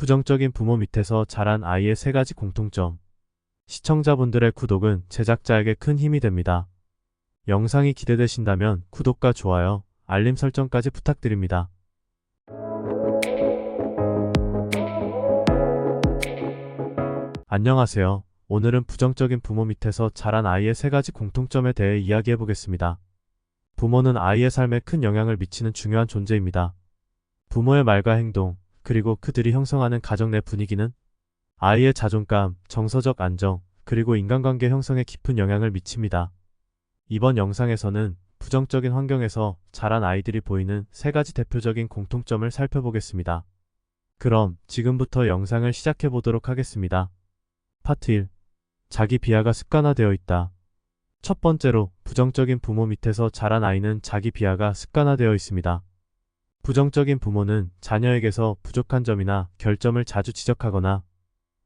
부정적인 부모 밑에서 자란 아이의 세 가지 공통점. 시청자분들의 구독은 제작자에게 큰 힘이 됩니다. 영상이 기대되신다면 구독과 좋아요, 알림 설정까지 부탁드립니다. 안녕하세요. 오늘은 부정적인 부모 밑에서 자란 아이의 세 가지 공통점에 대해 이야기해 보겠습니다. 부모는 아이의 삶에 큰 영향을 미치는 중요한 존재입니다. 부모의 말과 행동, 그리고 그들이 형성하는 가정 내 분위기는 아이의 자존감, 정서적 안정, 그리고 인간관계 형성에 깊은 영향을 미칩니다. 이번 영상에서는 부정적인 환경에서 자란 아이들이 보이는 세 가지 대표적인 공통점을 살펴보겠습니다. 그럼 지금부터 영상을 시작해 보도록 하겠습니다. 파트 1. 자기 비하가 습관화되어 있다. 첫 번째로 부정적인 부모 밑에서 자란 아이는 자기 비하가 습관화되어 있습니다. 부정적인 부모는 자녀에게서 부족한 점이나 결점을 자주 지적하거나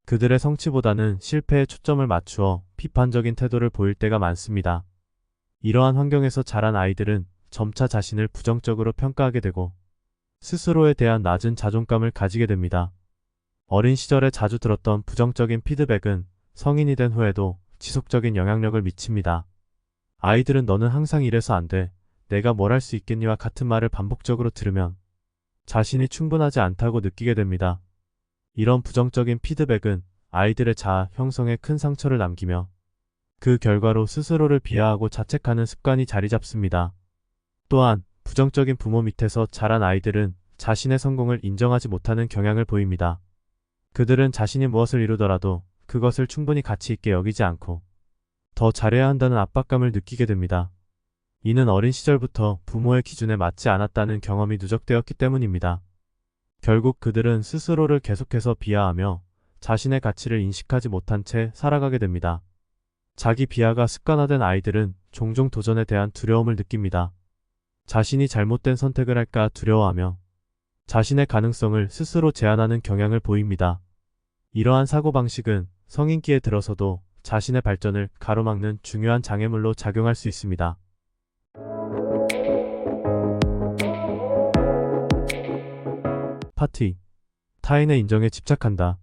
그들의 성취보다는 실패에 초점을 맞추어 비판적인 태도를 보일 때가 많습니다. 이러한 환경에서 자란 아이들은 점차 자신을 부정적으로 평가하게 되고 스스로에 대한 낮은 자존감을 가지게 됩니다. 어린 시절에 자주 들었던 부정적인 피드백은 성인이 된 후에도 지속적인 영향력을 미칩니다. 아이들은 너는 항상 이래서 안 돼. 내가 뭘 할 수 있겠니와 같은 말을 반복적으로 들으면 자신이 충분하지 않다고 느끼게 됩니다. 이런 부정적인 피드백은 아이들의 자아 형성에 큰 상처를 남기며 그 결과로 스스로를 비하하고 자책하는 습관이 자리 잡습니다. 또한 부정적인 부모 밑에서 자란 아이들은 자신의 성공을 인정하지 못하는 경향을 보입니다. 그들은 자신이 무엇을 이루더라도 그것을 충분히 가치 있게 여기지 않고 더 잘해야 한다는 압박감을 느끼게 됩니다. 이는 어린 시절부터 부모의 기준에 맞지 않았다는 경험이 누적되었기 때문입니다. 결국 그들은 스스로를 계속해서 비하하며 자신의 가치를 인식하지 못한 채 살아가게 됩니다. 자기 비하가 습관화된 아이들은 종종 도전에 대한 두려움을 느낍니다. 자신이 잘못된 선택을 할까 두려워하며 자신의 가능성을 스스로 제한하는 경향을 보입니다. 이러한 사고방식은 성인기에 들어서도 자신의 발전을 가로막는 중요한 장애물로 작용할 수 있습니다. 2. 타인의 인정에 집착한다.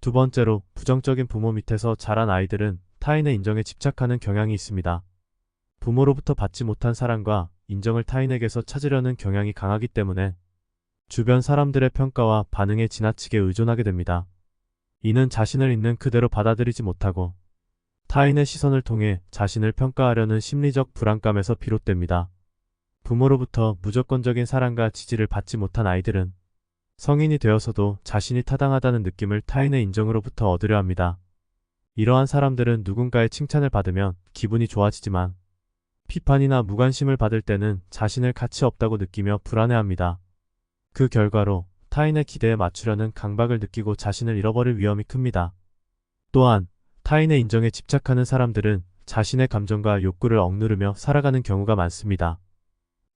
두 번째로 부정적인 부모 밑에서 자란 아이들은 타인의 인정에 집착하는 경향이 있습니다. 부모로부터 받지 못한 사랑과 인정을 타인에게서 찾으려는 경향이 강하기 때문에 주변 사람들의 평가와 반응에 지나치게 의존하게 됩니다. 이는 자신을 있는 그대로 받아들이지 못하고 타인의 시선을 통해 자신을 평가하려는 심리적 불안감에서 비롯됩니다. 부모로부터 무조건적인 사랑과 지지를 받지 못한 아이들은 성인이 되어서도 자신이 타당하다는 느낌을 타인의 인정으로부터 얻으려 합니다. 이러한 사람들은 누군가의 칭찬을 받으면 기분이 좋아지지만 비판이나 무관심을 받을 때는 자신을 가치 없다고 느끼며 불안해합니다. 그 결과로 타인의 기대에 맞추려는 강박을 느끼고 자신을 잃어버릴 위험이 큽니다. 또한 타인의 인정에 집착하는 사람들은 자신의 감정과 욕구를 억누르며 살아가는 경우가 많습니다.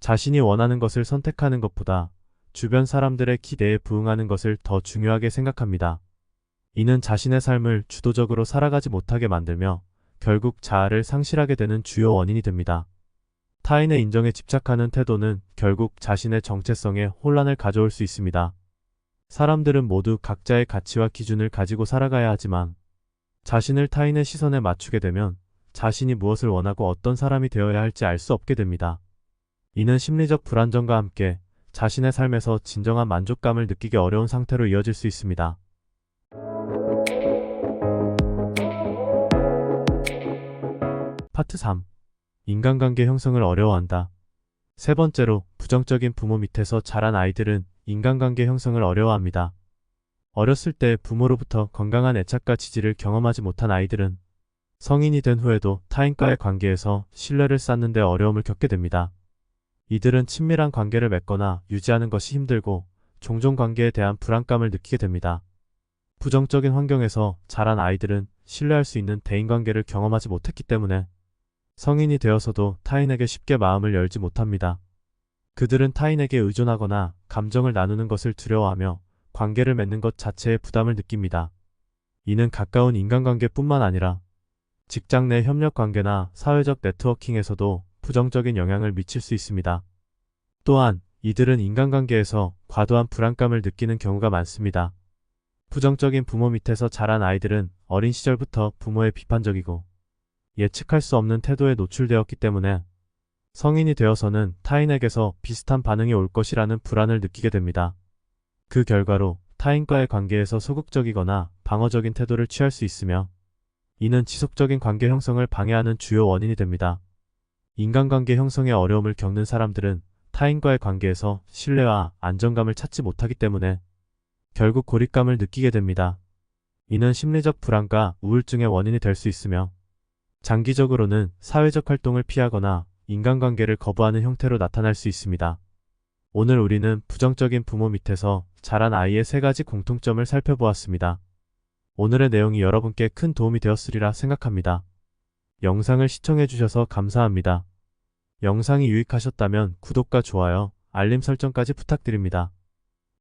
자신이 원하는 것을 선택하는 것보다 주변 사람들의 기대에 부응하는 것을 더 중요하게 생각합니다. 이는 자신의 삶을 주도적으로 살아가지 못하게 만들며 결국 자아를 상실하게 되는 주요 원인이 됩니다. 타인의 인정에 집착하는 태도는 결국 자신의 정체성에 혼란을 가져올 수 있습니다. 사람들은 모두 각자의 가치와 기준을 가지고 살아가야 하지만 자신을 타인의 시선에 맞추게 되면 자신이 무엇을 원하고 어떤 사람이 되어야 할지 알 수 없게 됩니다. 이는 심리적 불안정과 함께 자신의 삶에서 진정한 만족감을 느끼기 어려운 상태로 이어질 수 있습니다. 파트 3. 인간관계 형성을 어려워한다. 세 번째로 부정적인 부모 밑에서 자란 아이들은 인간관계 형성을 어려워합니다. 어렸을 때 부모로부터 건강한 애착과 지지를 경험하지 못한 아이들은 성인이 된 후에도 타인과의 관계에서 신뢰를 쌓는 데 어려움을 겪게 됩니다. 이들은 친밀한 관계를 맺거나 유지하는 것이 힘들고 종종 관계에 대한 불안감을 느끼게 됩니다. 부정적인 환경에서 자란 아이들은 신뢰할 수 있는 대인관계를 경험하지 못했기 때문에 성인이 되어서도 타인에게 쉽게 마음을 열지 못합니다. 그들은 타인에게 의존하거나 감정을 나누는 것을 두려워하며 관계를 맺는 것 자체에 부담을 느낍니다. 이는 가까운 인간관계뿐만 아니라 직장 내 협력 관계나 사회적 네트워킹에서도 부정적인 영향을 미칠 수 있습니다. 또한 이들은 인간관계에서 과도한 불안감을 느끼는 경우가 많습니다. 부정적인 부모 밑에서 자란 아이들은 어린 시절부터 부모의 비판적이고 예측할 수 없는 태도에 노출되었기 때문에 성인이 되어서는 타인에게서 비슷한 반응이 올 것이라는 불안을 느끼게 됩니다. 그 결과로 타인과의 관계에서 소극적이거나 방어적인 태도를 취할 수 있으며 이는 지속적인 관계 형성을 방해하는 주요 원인이 됩니다. 인간관계 형성에 어려움을 겪는 사람들은 타인과의 관계에서 신뢰와 안정감을 찾지 못하기 때문에 결국 고립감을 느끼게 됩니다. 이는 심리적 불안과 우울증의 원인이 될 수 있으며 장기적으로는 사회적 활동을 피하거나 인간관계를 거부하는 형태로 나타날 수 있습니다. 오늘 우리는 부정적인 부모 밑에서 자란 아이의 세 가지 공통점을 살펴보았습니다. 오늘의 내용이 여러분께 큰 도움이 되었으리라 생각합니다. 영상을 시청해주셔서 감사합니다. 영상이 유익하셨다면 구독과 좋아요, 알림 설정까지 부탁드립니다.